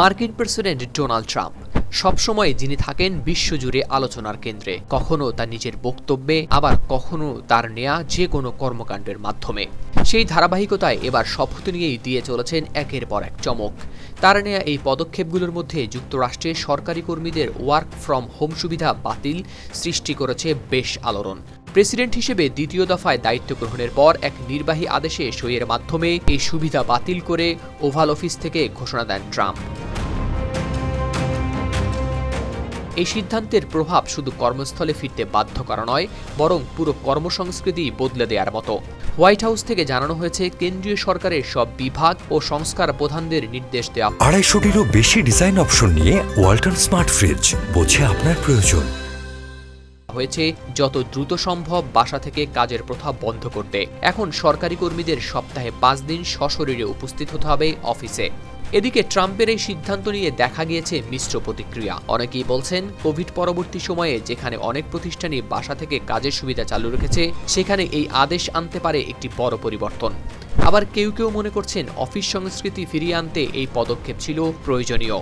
মার্কিন president Donald Trump, সবসময় যিনি থাকেন বিশ্বজুড়ে আলোচনার কেন্দ্রে, কখনো তার নিজের বক্তব্যে, আবার কখনো তার নেয়া যে কোনো কর্মকাণ্ডের মাধ্যমে। সেই ধারাবাহিকতায় এবার শপথ নিয়েই দিয়ে চলেছেন একের পর এক চমক। তার নেয়া এই পদক্ষেপগুলোর মধ্যে যুক্তরাষ্ট্রে সরকারি কর্মীদের ওয়ার্ক ফ্রম হোম সুবিধা বাতিল সৃষ্টি করেছে বেশ আলোড়ন। প্রেসিডেন্ট হিসেবে দ্বিতীয় দফায় দায়িত্ব গ্রহণের পর এক নির্বাহী আদেশে সইয়ের মাধ্যমে এই সুবিধা বাতিল করে ওভাল অফিস থেকে ঘোষণা দেন ট্রাম্প। এই সিদ্ধান্তের প্রভাব শুধু কর্মস্থলে ফিরতে বাধ্য করা নয় বরং পুরো কর্মসংস্কৃতি বদলে দেওয়ার মতো। হোয়াইট হাউস থেকে জানানো হয়েছে কেন্দ্রীয় সরকারের সব বিভাগ ও সংস্কার প্রধানদের নির্দেশ দেওয়া আড়াইশোটিরও বেশি ডিজাইন অপশন নিয়ে ওয়ালটন স্মার্ট ফ্রিজ বোঝে আপনার প্রয়োজন। হয়েছে যত দ্রুত সম্ভব বাসা থেকে কাজের প্রথা বন্ধ করতে। এখন সরকারি কর্মীদের সপ্তাহে পাঁচ দিন সশরীরে উপস্থিত হতে হবে অফিসে। এদিকে ট্রাম্পের এই সিদ্ধান্ত নিয়ে দেখা গিয়েছে মিশ্র প্রতিক্রিয়া। অনেকেই বলছেন, কোভিড পরবর্তী সময়ে যেখানে অনেক প্রতিষ্ঠানই বাসা থেকে কাজের সুবিধা চালু রেখেছে, সেখানে এই আদেশ আনতে পারে একটি বড় পরিবর্তন। আবার কেউ কেউ মনে করছেন, অফিস সংস্কৃতি ফিরিয়ে আনতে এই পদক্ষেপ ছিল প্রয়োজনীয়।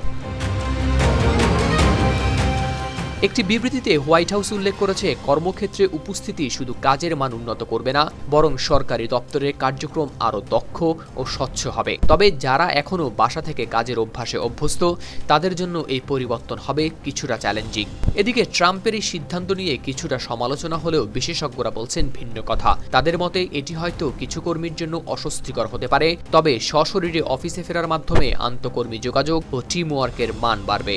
একটি বিবৃতিতে হোয়াইট হাউস উল্লেখ করেছে, কর্মক্ষেত্রে উপস্থিতি শুধু কাজের মান উন্নত করবে না, বরং সরকারি দপ্তরের কার্যক্রম আরও দক্ষ ও স্বচ্ছ হবে। তবে যারা এখনও বাসা থেকে কাজের অভ্যাসে অভ্যস্ত, তাদের জন্য এই পরিবর্তন হবে কিছুটা চ্যালেঞ্জিং। এদিকে ট্রাম্পের এই সিদ্ধান্ত নিয়ে কিছুটা সমালোচনা হলেও বিশেষজ্ঞরা বলছেন ভিন্ন কথা। তাদের মতে, এটি হয়তো কিছু কর্মীর জন্য অস্বস্তিকর হতে পারে, তবে সশরীরে অফিসে ফেরার মাধ্যমে আন্তকর্মী যোগাযোগ ও টিম ওয়ার্কের মান বাড়বে।